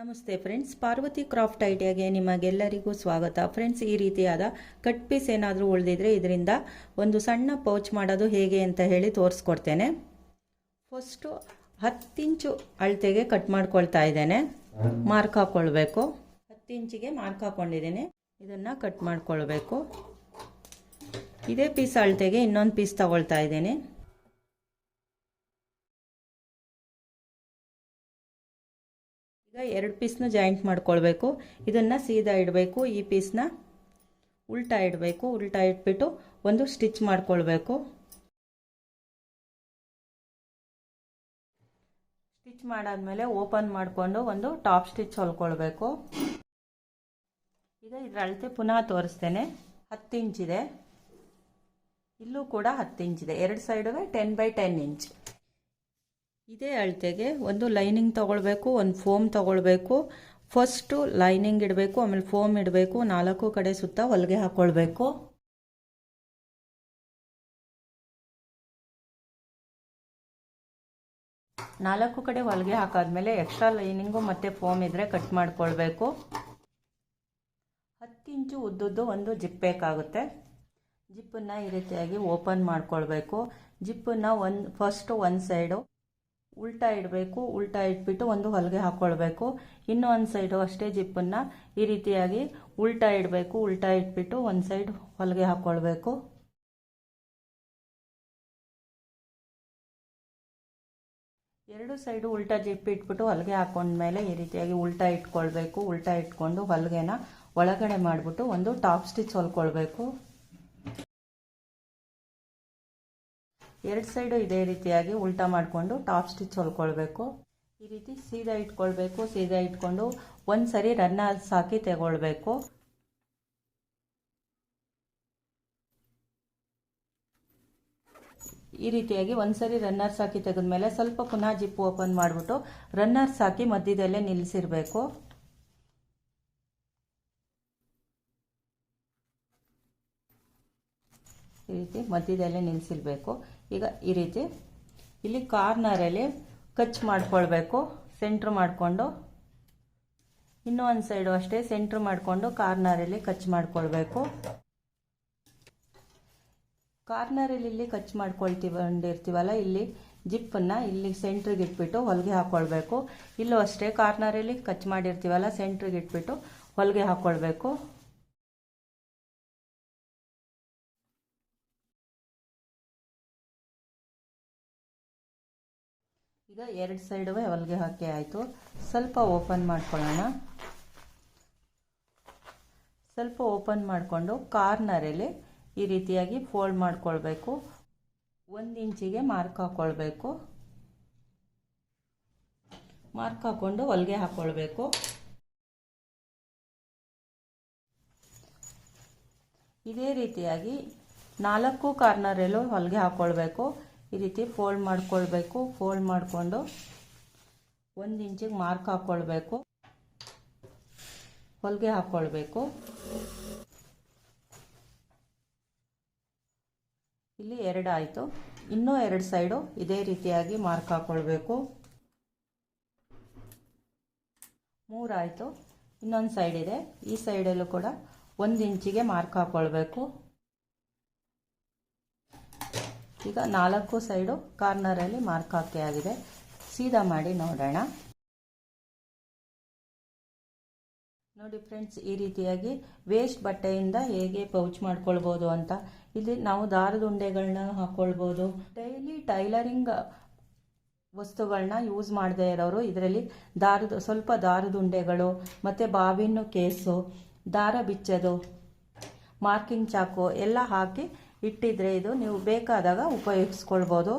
ನಮಸ್ತೆ friends, Parvati craft ಐಡಿಯಾಗೆ ನಿಮಗೆಲ್ಲರಿಗೂ ಸ್ವಾಗತ. ಫ್ರೆಂಡ್ಸ್, ಈ ರೀತಿಯಾದ ಕಟ್ ಪೀಸ್ ಏನಾದರೂ ಉಳಿದಿದ್ರೆ ಇದರಿಂದ ಒಂದು ಸಣ್ಣ ಪೌಚ್ ಮಾಡೋದು ಹೇಗೆ ಅಂತ ಹೇಳಿ ತೋರಿಸ್ಕೊಡ್ತೇನೆ. ಫಸ್ಟು ಹತ್ತಿಂಚು ಅಳತೆಗೆ ಕಟ್ ಮಾಡ್ಕೊಳ್ತಾ ಇದ್ದೇನೆ. ಮಾರ್ಕ್ ಹಾಕ್ಕೊಳ್ಬೇಕು ಹತ್ತಿಂಚಿಗೆ ಮಾರ್ಕ್ ಹಾಕ್ಕೊಂಡಿದ್ದೀನಿ ಇದನ್ನು ಕಟ್ ಮಾಡ್ಕೊಳ್ಬೇಕು. ಇದೇ ಪೀಸ್ ಅಳತೆಗೆ ಇನ್ನೊಂದು ಪೀಸ್ ತಗೊಳ್ತಾ ಇದ್ದೀನಿ. ಈಗ ಎರಡು ಪೀಸ್ನ ಜಾಯಿಂಟ್ ಮಾಡ್ಕೊಳ್ಬೇಕು. ಇದನ್ನು ಸೀದಾ ಇಡಬೇಕು. ಈ ಪೀಸ್ನ ಉಲ್ಟಾ ಇಡಬೇಕು. ಉಲ್ಟಾ ಇಟ್ಬಿಟ್ಟು ಒಂದು ಸ್ಟಿಚ್ ಮಾಡ್ಕೊಳ್ಬೇಕು. ಸ್ಟಿಚ್ ಮಾಡಾದ್ಮೇಲೆ ಓಪನ್ ಮಾಡಿಕೊಂಡು ಒಂದು ಟಾಪ್ ಸ್ಟಿಚ್ ಹೊಲ್ಕೊಳ್ಬೇಕು. ಈಗ ಇದರ ಅಳತೆ ಪುನಃ ತೋರಿಸ್ತೇನೆ. ಹತ್ತು ಇಂಚಿದೆ ಇಲ್ಲೂ ಕೂಡ ಹತ್ತು ಇಂಚಿದೆ ಎರಡು ಸೈಡುವೆ ಟೆನ್ ಬೈ ಟೆನ್ ಇಂಚ್ ಇದೇ ಅಳತೆಗೆ ಒಂದು ಲೈನಿಂಗ್ ತೊಗೊಳ್ಬೇಕು, ಒಂದು ಫೋಮ್ ತೊಗೊಳ್ಬೇಕು. ಫಸ್ಟು ಲೈನಿಂಗ್ ಇಡಬೇಕು, ಆಮೇಲೆ ಫೋಮ್ ಇಡಬೇಕು. ನಾಲ್ಕು ಕಡೆ ಸುತ್ತ ಹೊಲಿಗೆ ಹಾಕ್ಕೊಳ್ಬೇಕು ನಾಲ್ಕು ಕಡೆ ಹೊಲಿಗೆ ಹಾಕಾದ್ಮೇಲೆ ಎಕ್ಸ್ಟ್ರಾ ಲೈನಿಂಗು ಮತ್ತು ಫೋಮ್ ಇದ್ದರೆ ಕಟ್ ಮಾಡ್ಕೊಳ್ಬೇಕು. ಹತ್ತು ಇಂಚು ಉದ್ದದ್ದು ಒಂದು ಜಿಪ್ ಬೇಕಾಗುತ್ತೆ. ಜಿಪ್ಪನ್ನು ಈ ರೀತಿಯಾಗಿ ಓಪನ್ ಮಾಡ್ಕೊಳ್ಬೇಕು. ಜಿಪ್ಪನ್ನು ಒಂದು ಫಸ್ಟು ಒಂದು ಸೈಡು ಉಲ್ಟಾ ಇಡಬೇಕು, ಉಲ್ಟಾ ಇಟ್ಬಿಟ್ಟು ಒಂದು ಹೊಲಿಗೆ ಹಾಕ್ಕೊಳ್ಬೇಕು ಇನ್ನೂ ಒಂದು ಸೈಡು ಅಷ್ಟೇ ಜಿಪ್ಪನ್ನು ಈ ರೀತಿಯಾಗಿ ಉಲ್ಟಾ ಇಡಬೇಕು, ಉಲ್ಟಾ ಇಟ್ಬಿಟ್ಟು ಒಂದು ಸೈಡ್ ಹೊಲಿಗೆ ಹಾಕ್ಕೊಳ್ಬೇಕು ಎರಡು ಸೈಡು ಉಲ್ಟಾ ಜಿಪ್ ಇಟ್ಬಿಟ್ಟು ಹೊಲಿಗೆ ಹಾಕೊಂಡ್ಮೇಲೆ ಈ ರೀತಿಯಾಗಿ ಉಲ್ಟಾ ಇಟ್ಕೊಳ್ಬೇಕು, ಉಲ್ಟಾ ಇಟ್ಕೊಂಡು ಹೊಲಿಗೆನ ಒಳಗಡೆ ಮಾಡಿಬಿಟ್ಟು ಒಂದು ಟಾಪ್ ಸ್ಟಿಚ್ ಹೊಲ್ಕೊಳ್ಬೇಕು. ಎರಡು ಸೈಡು ಇದೇ ರೀತಿಯಾಗಿ ಉಲ್ಟಾ ಮಾಡಿಕೊಂಡು ಟಾಪ್ ಸ್ಟಿಚ್ ಹೊಲ್ಕೊಳ್ಬೇಕು. ಈ ರೀತಿ ಸೀದಾ ಇಟ್ಕೊಳ್ಬೇಕು. ಸೀದಾ ಇಟ್ಕೊಂಡು ಒಂದು ಸರಿ ರನ್ನರ್ಸ್ ಹಾಕಿ ತಗೊಳ್ಬೇಕು. ಈ ರೀತಿಯಾಗಿ ಒಂದ್ಸರಿ ರನ್ನರ್ಸ್ ಹಾಕಿ ತೆಗೆದ ಮೇಲೆ ಸ್ವಲ್ಪ ಪುನಃ ಜಿಪ್ ಓಪನ್ ಮಾಡಿಬಿಟ್ಟು ರನ್ನರ್ಸ್ ಹಾಕಿ ಮಧ್ಯದಲ್ಲೇ ನಿಲ್ಲಿಸಿರ್ಬೇಕು ಈ ರೀತಿ ಮಧ್ಯದಲ್ಲೇ ನಿಲ್ಲಿಸಿರ್ಬೇಕು ಈಗ ಈ ರೀತಿ ಇಲ್ಲಿ ಕಾರ್ನರಲ್ಲಿ ಕಚ್ ಮಾಡ್ಕೊಳ್ಬೇಕು ಸೆಂಟ್ರ್ ಮಾಡಿಕೊಂಡು. ಇನ್ನೂ ಒಂದು ಸೈಡು ಅಷ್ಟೇ ಸೆಂಟ್ರ್ ಮಾಡಿಕೊಂಡು ಕಾರ್ನರಲ್ಲಿ ಕಚ್ ಮಾಡ್ಕೊಳ್ಬೇಕು. ಕಾರ್ನರಲ್ಲಿ ಇಲ್ಲಿ ಕಚ್ ಮಾಡ್ಕೊಳ್ತೀವಂಡಿರ್ತೀವಲ್ಲ ಇಲ್ಲಿ ಜಿಪ್ಪನ್ನು ಇಲ್ಲಿ ಸೆಂಟ್ರಿಗೆ ಇಟ್ಬಿಟ್ಟು ಹೊಲಿಗೆ ಹಾಕ್ಕೊಳ್ಬೇಕು ಇಲ್ಲೂ ಅಷ್ಟೇ ಕಾರ್ನರಲ್ಲಿ ಕಚ್ ಮಾಡಿರ್ತೀವಲ್ಲ ಸೆಂಟ್ರಿಗೆ ಇಟ್ಬಿಟ್ಟು ಹೊಲಿಗೆ ಹಾಕ್ಕೊಳ್ಬೇಕು ಈಗ ಎರಡು ಸೈಡುವೆ ಹೊಲಿಗೆ ಹಾಕಿ ಆಯಿತು. ಸ್ವಲ್ಪ ಓಪನ್ ಮಾಡ್ಕೊಳ್ಳೋಣ. ಸ್ವಲ್ಪ ಓಪನ್ ಮಾಡಿಕೊಂಡು ಕಾರ್ನರಲ್ಲಿ ಈ ರೀತಿಯಾಗಿ ಫೋಲ್ಡ್ ಮಾಡ್ಕೊಳ್ಬೇಕು. ಒಂದು ಇಂಚಿಗೆ ಮಾರ್ಕ್ ಹಾಕ್ಕೊಳ್ಬೇಕು ಮಾರ್ಕ್ ಹಾಕ್ಕೊಂಡು ಹೊಲಿಗೆ ಹಾಕ್ಕೊಳ್ಬೇಕು ಇದೇ ರೀತಿಯಾಗಿ ನಾಲ್ಕು ಕಾರ್ನರಲ್ಲೂ ಹೊಲಿಗೆ ಹಾಕ್ಕೊಳ್ಬೇಕು ಈ ರೀತಿ ಫೋಲ್ಡ್ ಮಾಡ್ಕೊಳ್ಬೇಕು. ಫೋಲ್ಡ್ ಮಾಡಿಕೊಂಡು ಒಂದು ಇಂಚಿಗೆ ಮಾರ್ಕ್ ಹಾಕ್ಕೊಳ್ಬೇಕು ಹೊಲಿಗೆ ಹಾಕ್ಕೊಳ್ಬೇಕು ಇಲ್ಲಿ ಎರಡು ಆಯಿತು. ಇನ್ನೂ ಎರಡು ಸೈಡು ಇದೇ ರೀತಿಯಾಗಿ ಮಾರ್ಕ್ ಹಾಕ್ಕೊಳ್ಬೇಕು ಮೂರಾಯಿತು ಇನ್ನೊಂದು ಸೈಡ್ ಇದೆ. ಈ ಸೈಡಲ್ಲೂ ಕೂಡ ಒಂದು ಇಂಚಿಗೆ ಮಾರ್ಕ್ ಹಾಕ್ಕೊಳ್ಬೇಕು ಈಗ ನಾಲ್ಕು ಸೈಡು ಕಾರ್ನರಲ್ಲಿ ಮಾರ್ಕ್ ಹಾಕಿ ಆಗಿದೆ. ಸೀದಾ ಮಾಡಿ ನೋಡೋಣ. ನೋಡಿ ಫ್ರೆಂಡ್ಸ್, ಈ ರೀತಿಯಾಗಿ ವೇಸ್ಟ್ ಬಟ್ಟೆಯಿಂದ ಹೇಗೆ ಪೌಚ್ ಮಾಡ್ಕೊಳ್ಬೋದು ಅಂತ. ಇಲ್ಲಿ ನಾವು ದಾರದ ಉಂಡೆಗಳನ್ನ ಹಾಕ್ಕೊಳ್ಬೋದು ಡೈಲಿ ಟೈಲರಿಂಗ್ ವಸ್ತುಗಳನ್ನ ಯೂಸ್ ಮಾಡದೇ ಇರೋರು ಇದರಲ್ಲಿ ದಾರದ, ಸ್ವಲ್ಪ ದಾರದ ಉಂಡೆಗಳು ಮತ್ತು ಬಾವಿನ ಕೇಸು, ದಾರ ಬಿಚ್ಚೋದು, ಮಾರ್ಕಿಂಗ್ ಚಾಕು ಎಲ್ಲ ಹಾಕಿ ಇಟ್ಟಿದ್ರೆ ಇದು ನೀವು ಬೇಕಾದಾಗ ಉಪಯೋಗಿಸ್ಕೊಳ್ಬೋದು.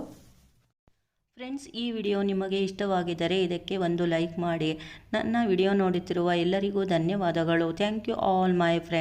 ಫ್ರೆಂಡ್ಸ್, ಈ ವಿಡಿಯೋ ನಿಮಗೆ ಇಷ್ಟವಾಗಿದ್ದರೆ ಇದಕ್ಕೆ ಒಂದು ಲೈಕ್ ಮಾಡಿ. ನನ್ನ ವಿಡಿಯೋ ನೋಡುತ್ತಿರುವ ಎಲ್ಲರಿಗೂ ಧನ್ಯವಾದಗಳು. Thank you all my friend